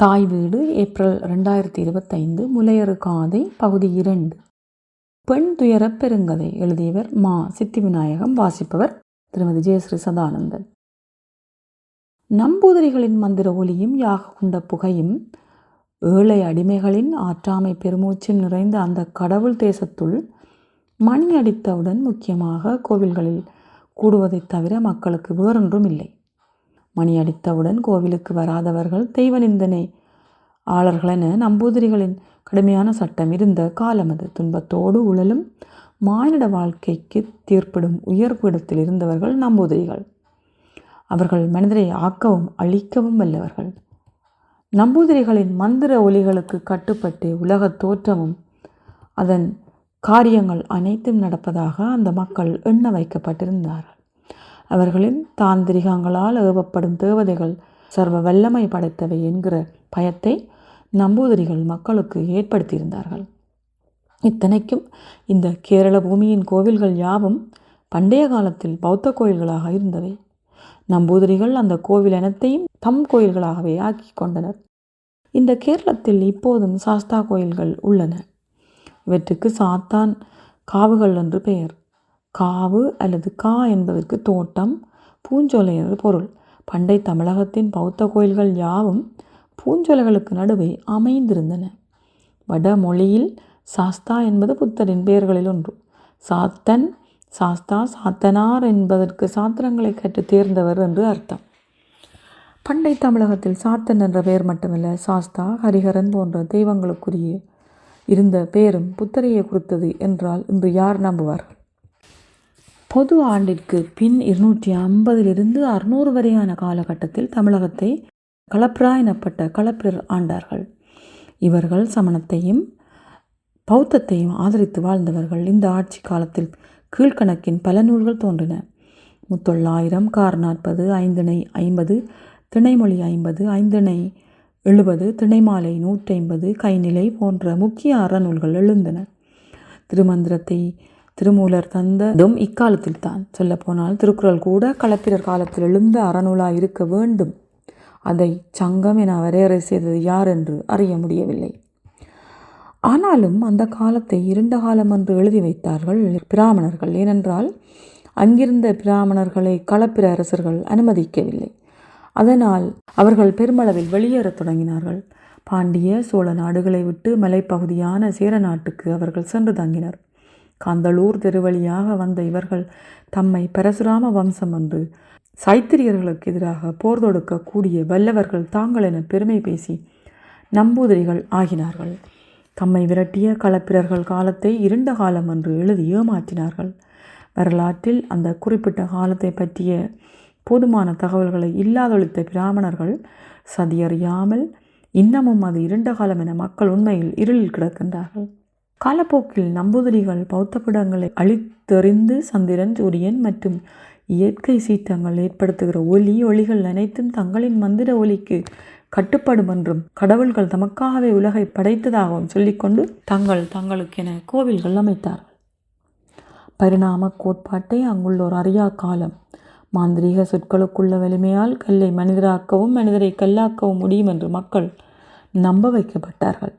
தாய் வீடு ஏப்ரல் ரெண்டாயிரத்தி இருபத்தைந்து முலையறு காதை பகுதி இரண்டு. பெண் துயரப் பெருங்கதை எழுதியவர் மா. சித்தி விநாயகம் வாசிப்பவர் திருமதி ஜெயஸ்ரீ சதானந்தன். நம்பூதிரிகளின் மந்திர ஒலியும் யாக குண்ட புகையும் ஏழை அடிமைகளின் ஆற்றாமை பெருமூச்சும் நிறைந்த அந்த கடவுள் தேசத்துள் மணி அடித்தவுடன் முக்கியமாக கோவில்களில் கூடுவதைத் தவிர மக்களுக்கு வேறொன்றும் இல்லை மணி அடித்தவுடன் கோவிலுக்கு வராதவர்கள் தெய்வ நிந்தனை ஆளர்களென நம்பூதிரிகளின் கடுமையான சட்டம் இருந்த காலம் அது. துன்பத்தோடு உழலும் மானிட வாழ்க்கைக்கு தீர்ப்பிடும் உயர்வு இடத்தில் இருந்தவர்கள் நம்பூதிரிகள். அவர்கள் மனிதரை ஆக்கவும் அழிக்கவும் வல்லவர்கள். நம்பூதிரிகளின் மந்திர ஒலிகளுக்கு கட்டுப்பட்டு உலகத் தோற்றமும் அதன் காரியங்கள் அனைத்தும் நடப்பதாக அந்த மக்கள் எண்ண வைக்கப்பட்டிருந்தார்கள். அவர்களின் தாந்திரிகங்களால் ஏவப்படும் தேவதைகள் சர்வ வல்லமை படைத்தவை என்கிற பயத்தை நம்பூதிரிகள் மக்களுக்கு ஏற்படுத்தியிருந்தார்கள். இத்தனைக்கும் இந்த கேரள பூமியின் கோவில்கள் யாவும் பண்டைய காலத்தில் பௌத்த கோயில்களாக இருந்தவை. நம்பூதிரிகள் அந்த கோவில் இனத்தையும் தம் கோயில்களாகவே ஆக்கி கொண்டனர். இந்த கேரளத்தில் இப்போதும் சாஸ்தா கோயில்கள் உள்ளன. இவற்றுக்கு சாத்தான் காவுகள் என்று பெயர். காவு அல்லது கா என்பதற்கு தோட்டம் பூஞ்சோலை என்ற பொருள். பண்டை தமிழகத்தின் பௌத்த கோயில்கள் யாவும் பூஞ்சோலைகளுக்கு நடுவே அமைந்திருந்தன. வடமொழியில் சாஸ்தா என்பது புத்தரின் பெயர்களில் ஒன்று. சாத்தன் சாஸ்தா சாத்தனார் என்பதற்கு சாத்திரங்களை கற்று தேர்ந்தவர் என்று அர்த்தம். பண்டை தமிழகத்தில் சாத்தன் என்ற பெயர் மட்டுமல்ல சாஸ்தா ஹரிஹரன் போன்ற தெய்வங்களுக்குரிய இருந்த பெயரும் புத்தரையை குறித்தது என்றால் இன்று யார் நம்புவார்கள் பொது ஆண்டிற்கு பின் இருநூற்றி ஐம்பதிலிருந்து அறுநூறு வரையான காலகட்டத்தில் தமிழகத்தை களப்ரா எனப்பட்ட களப்பிரர் ஆண்டார்கள். இவர்கள் சமணத்தையும் பௌத்தத்தையும் ஆதரித்து வாழ்ந்தவர்கள். இந்த ஆட்சி காலத்தில் கீழ்கணக்கின் பல நூல்கள் தோன்றின. முத்தொள்ளாயிரம் கார் நாற்பது ஐந்திணை ஐம்பது திணைமொழி ஐம்பது ஐந்திணை எழுபது திணைமாலை நூற்றி ஐம்பது கைநிலை போன்ற முக்கிய அறநூல்கள் எழுந்தன. திருமந்திரத்தை திருமூலர் தந்ததும் இக்காலத்தில் தான் சொல்லப்போனால். திருக்குறள் கூட களப்பிரர் காலத்தில் எழுந்த அறநூலாக இருக்க வேண்டும். அதை சங்கம் என வரையறை செய்தது யார் என்று அறிய முடியவில்லை. ஆனாலும் அந்த காலத்தை இருண்ட காலம் என்று எழுதி வைத்தார்கள் பிராமணர்கள். ஏனென்றால் அங்கிருந்த பிராமணர்களை களப்பிர அரசர்கள் அனுமதிக்கவில்லை. அதனால் அவர்கள் பெருமளவில் வெளியேறத் தொடங்கினார்கள். பாண்டிய சோழ நாடுகளை விட்டு மலைப்பகுதியான சேர நாட்டுக்கு அவர்கள் சென்று தங்கினர். காந்தளூர் தெருவழியாக வந்த இவர்கள் தம்மை பரசுராம வம்சம் என்று சைத்திரியர்களுக்கு எதிராக போர் தொடுக்கக்கூடிய வல்லவர்கள் தாங்கள் என பெருமை பேசி நம்பூதிரிகள் ஆகினார்கள். தம்மை விரட்டிய களப்பிரர்கள் காலத்தை இருண்ட காலம் என்று எழுதி ஏமாற்றினார்கள். வரலாற்றில் அந்த குறிப்பிட்ட காலத்தை பற்றிய போதுமான தகவல்களை இல்லாதொழித்த பிராமணர்கள் சதியறியாமல் இன்னமும் அது இருண்ட காலம் என மக்கள் உண்மையில் இருளில் கிடக்கின்றார்கள். காலப்போக்கில் நம்பூதிரிகள் பௌத்த பிடங்களை அழித்தெறிந்து சந்திரன் சூரியன் மற்றும் இயற்கை சீற்றங்கள் ஏற்படுத்துகிற ஒலி ஒளிகள் அனைத்தும் தங்களின் மந்திர ஒலிக்கு கட்டுப்படும் என்றும் கடவுள்கள் தமக்காகவே உலகை படைத்ததாகவும் சொல்லிக்கொண்டு தங்கள் தங்களுக்கென கோவில்கள் அமைத்தார்கள். பரிணாம கோட்பாட்டை அங்குள்ளோர் அறியா காலம். மாந்திரீக சொற்களுக்குள்ள வலிமையால் கல்லை மனிதராக்கவும் மனிதரை கல்லாக்கவும் முடியும் என்று மக்கள் நம்ப வைக்கப்பட்டார்கள்.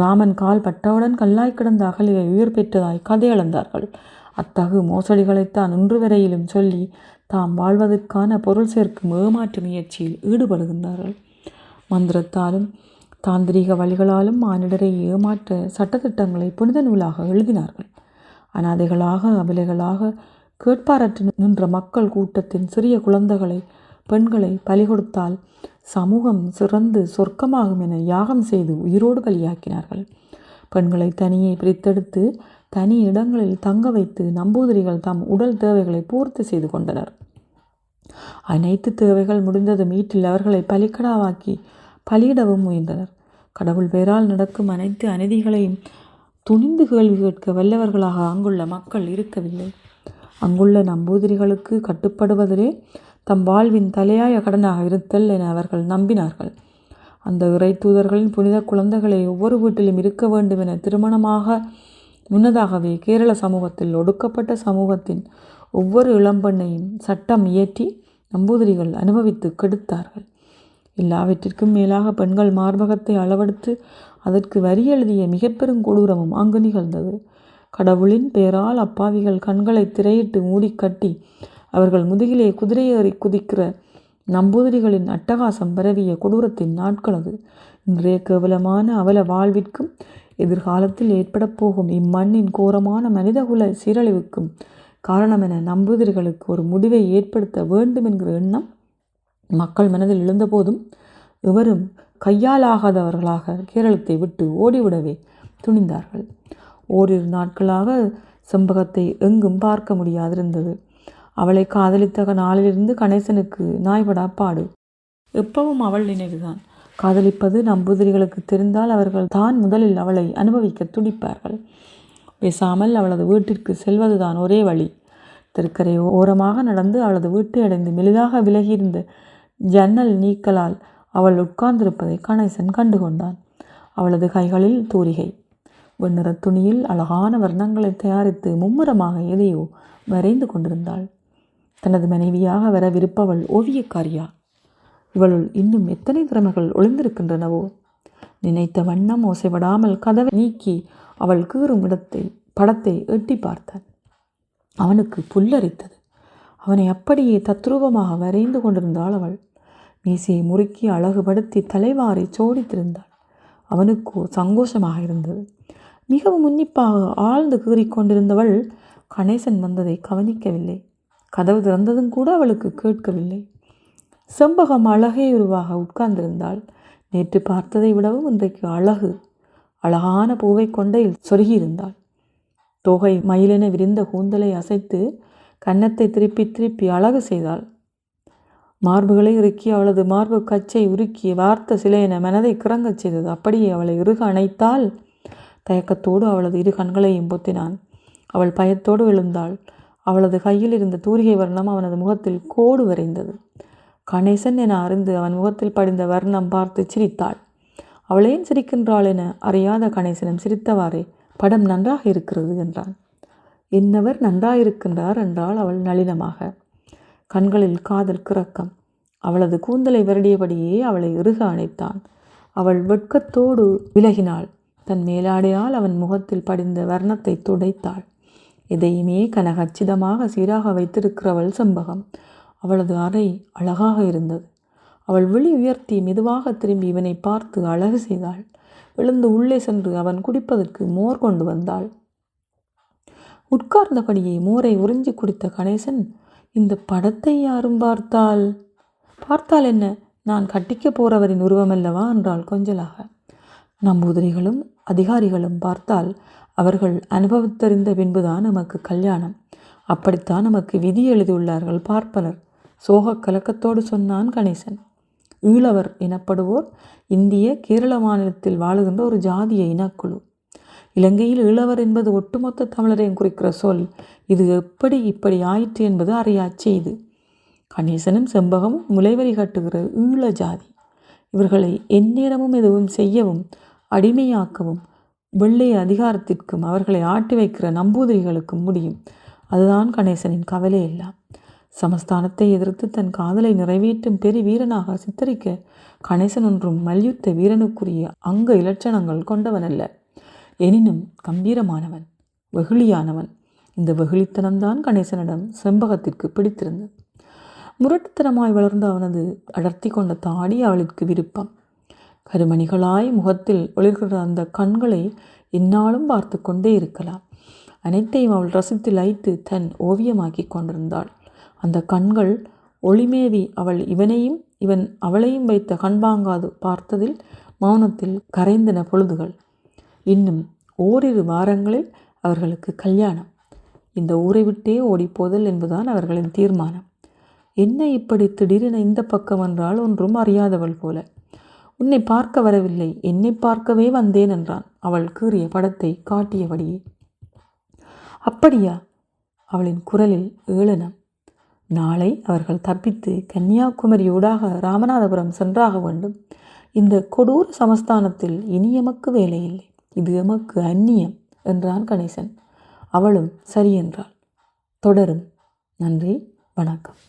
ராமன் கால் பட்டவுடன் கல்லாய் கிடந்த அகலியை உயிர் பெற்றதாய் கதையளந்தார்கள் அத்தகு மோசடிகளைத்தான் இன்று வரையிலும் சொல்லி தாம் வாழ்வதற்கான பொருள் சேர்க்கும் ஏமாற்று முயற்சியில் ஈடுபடுகின்றார்கள். மந்திரத்தாலும் தாந்திரிக வழிகளாலும் மானிடரை ஏமாற்ற சட்டத்திட்டங்களை புனித நூலாக எழுதினார்கள். அனாதைகளாக அபிலைகளாக கேட்பாரற்று நின்ற மக்கள் கூட்டத்தின் சிறிய குழந்தைகளை பெண்களை பலி கொடுத்தால் சமூகம் சிறந்து சொர்க்கமாகும் என யாகம் செய்து உயிரோடு பலியாக்கினார்கள். பெண்களை தனியே பிரித்தெடுத்து தனி இடங்களில் தங்க வைத்து நம்பூதிரிகள் தம் உடல் தேவைகளை பூர்த்தி செய்து கொண்டனர். அனைத்து தேவைகள் முடிந்ததும் வீட்டில் அவர்களை பலிக்கடாவாக்கி பலியிடவும் முயன்றனர். கடவுள் பெயரால் நடக்கும் அனைத்து அநீதிகளையும் துணிந்து கேள்வி கேட்க வல்லவர்களாக அங்குள்ள மக்கள் இருக்கவில்லை. அங்குள்ள நம்பூதிரிகளுக்கு கட்டுப்படுவதிலே தம் வாழ்வின் தலையாய கடனாக இருத்தல் என அவர்கள் நம்பினார்கள். அந்த இறை தூதர்களின் புனித குழந்தைகளை ஒவ்வொரு வீட்டிலும் இருக்க வேண்டும் என திருமணமாக முன்னதாகவே கேரள சமூகத்தில் ஒடுக்கப்பட்ட சமூகத்தின் ஒவ்வொரு இளம்பெண்ணையும் சட்டம் இயற்றி நம்பூதிரிகள் அனுபவித்து கெடுத்தார்கள். எல்லாவற்றிற்கும் மேலாக பெண்கள் மார்பகத்தை அளவெடுத்து அதற்கு வரி எழுதிய மிகப்பெரும் கொடூரமும் அங்கு நிகழ்ந்தது. கடவுளின் பெயரால் அப்பாவிகள் கண்களை திரையிட்டு மூடி கட்டி அவர்கள் முதுகிலே குதிரையேறி குதிக்கிற நம்பூதிரிகளின் அட்டகாசம் பரவிய கொடூரத்தின் நாட்கள் அது. இன்றைய கேவலமான அவல வாழ்விற்கும் எதிர்காலத்தில் ஏற்படப் போகும் இம்மண்ணின் கோரமான மனிதகுல சீரழிவுக்கும் காரணமென நம்பூதிரிகளுக்கு ஒரு முடிவை ஏற்படுத்த வேண்டும் என்கிற எண்ணம் மக்கள் மனதில் எழுந்தபோதும் எவரும் கையாலாகாதவர்களாக கேரளத்தை விட்டு ஓடிவிடவே துணிந்தார்கள். ஓரிரு நாட்களாக செம்பகத்தை எங்கும் பார்க்க முடியாதிருந்தது. அவளை காதலித்த நாளிலிருந்து கணேசனுக்கு நாய்படா பாடு. எப்பவும் அவள் நினைவுதான். காதலிப்பது நம்பூதிரிகளுக்கு தெரிந்தால் அவர்கள் தான் முதலில் அவளை அனுபவிக்க துடிப்பார்கள். பேசாமல் அவளது வீட்டிற்கு செல்வதுதான் ஒரே வழி. தெருக்கரை ஓரமாக நடந்து அவளது வீட்டை அடைந்து மெலிதாக விலகியிருந்த ஜன்னல் நீக்கலால் அவள் உட்கார்ந்திருப்பதை கணேசன் கண்டுகொண்டான். அவளது கைகளில் தூரிகை. வெண்ணிற துணியில் அழகான வர்ணங்களை தயாரித்து மும்முரமாக எதையோ வரைந்து கொண்டிருந்தாள். தனது மனைவியாக வர விருப்பவள் ஓவியக்காரியா? இவளுள் இன்னும் எத்தனை திறமைகள் ஒளிந்திருக்கின்றனவோ? நினைத்த வண்ணம் ஓசைப்படாமல் கதவை நீக்கி அவள் கீறும் இடத்தை படத்தை எட்டி பார்த்தான் அவனுக்கு புல்லரித்தது. அவனை அப்படியே தத்ரூபமாக வரைந்து கொண்டிருந்தாள் அவள். மீசையை முறுக்கி அழகுபடுத்தி தலைவாரை சோடித்திருந்தாள் அவனுக்கோ சங்கோஷமாக இருந்தது. மிகவும் உன்னிப்பாக ஆழ்ந்து கீறிக்கொண்டிருந்தவள் கணேசன் வந்ததை கவனிக்கவில்லை. கதவு திறந்ததும் கூட அவளுக்கு கேட்கவில்லை. செம்பகம் அழகே உருவாக உட்கார்ந்திருந்தாள். நேற்று பார்த்ததை விடவும் இன்றைக்கு அழகு. அழகான பூவை கொண்டையில் சொருகியிருந்தாள். தோகை மயிலென விரிந்த கூந்தலை அசைத்து கன்னத்தை திருப்பி திருப்பி அழகு செய்தாள். மார்புகளை இறுக்கி அவளது மார்பு கச்சை உருக்கி வார்த்த சிலையென மனதை கிறங்கச் செய்தது. அப்படியே அவளை இறுக அணைத்தால் தயக்கத்தோடு அவளது இரு கண்களையும் பொத்தினான். அவள் பயத்தோடு விழுந்தாள் அவளது கையில் இருந்த தூரிகை வர்ணம் அவனது முகத்தில் கோடு வரைந்தது. கணேசன் என அறிந்து அவன் முகத்தில் படிந்த வர்ணம் பார்த்து சிரித்தாள். அவளேன் சிரிக்கின்றாள் என அறியாத கணேசனும் சிரித்தவாறே படம் நன்றாக இருக்கிறது என்றான். என்னவர் நன்றாயிருக்கின்றார் என்றாள் அவள் நளினமாக. கண்களில் காதல் கிறக்கம். அவளது கூந்தலை வருடியபடியே அவளை இறுக அணைத்தான். அவள் வெட்கத்தோடு விலகினாள். தன் மேலாடையால் அவன் முகத்தில் படிந்த வர்ணத்தை துடைத்தாள். எதையுமே கனகச்சிதமாக சீராக வைத்திருக்கிறவள் செம்பகம். அவளது அறை அழகாக இருந்தது. அவள் விழி உயர்த்தி மெதுவாக திரும்பி இவனை பார்த்து அழகு செய்தாள். எழுந்து உள்ளே சென்று அவன் குடிப்பதற்கு மோர் கொண்டு வந்தாள். உட்கார்ந்தபடியே மோரை உறிஞ்சி குடித்த கணேசன் இந்த படத்தை யாரும் பார்த்தால்? பார்த்தால் என்ன? நான் கட்டிக்கப் போறவரின் உருவமல்லவா? என்றாள் கொஞ்சலாக. நம்பூதிரிகளும் அதிகாரிகளும் பார்த்தால் அவர்கள் அனுபவித்தறிந்த பின்புதான் நமக்கு கல்யாணம். அப்படித்தான் நமக்கு விதி எழுதியுள்ளார்கள் பார்ப்பனர். சோக கலக்கத்தோடு சொன்னான் கணேசன். ஈழவர் எனப்படுவோர் இந்திய கேரள மாநிலத்தில் வாழுகின்ற ஒரு ஜாதிய இனக்குழு. இலங்கையில் ஈழவர் என்பது ஒட்டுமொத்த தமிழரையும் குறிக்கிற சொல். இது எப்படி இப்படி ஆயிற்று என்பது அறியா செய்து. கணேசனும் செம்பகமும் முளைவரி கட்டுகிற ஈழ ஜாதி. இவர்களை எந்நேரமும் எதுவும் செய்யவும் அடிமையாக்கவும் வெள்ளை அதிகாரத்திற்கும் அவர்களை ஆட்டி வைக்கிற நம்பூதிரிகளுக்கும் முடியும். அதுதான் கணேசனின் கவலை எல்லாம். சமஸ்தானத்தை எதிர்த்து தன் காதலை நிறைவேற்றும் பெரு வீரனாக சித்தரிக்க கணேசன் ஒன்றும் மல்யுத்த வீரனுக்குரிய அங்க இலட்சணங்கள் கொண்டவனல்ல. எனினும் கம்பீரமானவன் வெகுளியானவன். இந்த வெகுளித்தனம்தான் கணேசனிடம் செம்பகத்திற்கு பிடித்திருந்தது. முரட்டுத்தனமாய் வளர்ந்த அவனது அடர்த்தி கொண்ட தாடி அவளுக்கு விருப்பம். கருமணிகளாய் முகத்தில் ஒளிர்கிற அந்த கண்களை இந்நாளும் பார்த்து கொண்டே இருக்கலாம். அனைத்தையும் அவள் ரசித்து லைத்து தன் ஓவியமாக்கி கொண்டிருந்தாள். அந்த கண்கள் ஒளிமேவி அவள் இவனையும் இவன் அவளையும் வைத்த கண்பாங்காது பார்த்ததில் மௌனத்தில் கரைந்தன பொழுதுகள். இன்னும் ஓரிரு வாரங்களில் அவர்களுக்கு கல்யாணம். இந்த ஊரை விட்டே ஓடிப்போதல் என்பதுதான் அவர்களின் தீர்மானம். என்ன இப்படி திடீரென இந்த பக்கம் என்றால் ஒன்றும் அறியாதவள் போல. உன்னை பார்க்க வரவில்லை என்னை பார்க்கவே வந்தேன் என்றான். அவள் கீறிய படத்தை காட்டியபடியே. அப்படியா? அவளின் குரலில் ஏளனம். நாளை அவர்கள் தப்பித்து கன்னியாகுமரியூடாக ராமநாதபுரம் சென்றாக வேண்டும். இந்த கொடூர சமஸ்தானத்தில் இனி எமக்கு வேலையில்லை. இது எமக்கு அந்நியம் என்றான் கணேசன். அவளும் சரி என்றாள். தொடரும். நன்றி வணக்கம்.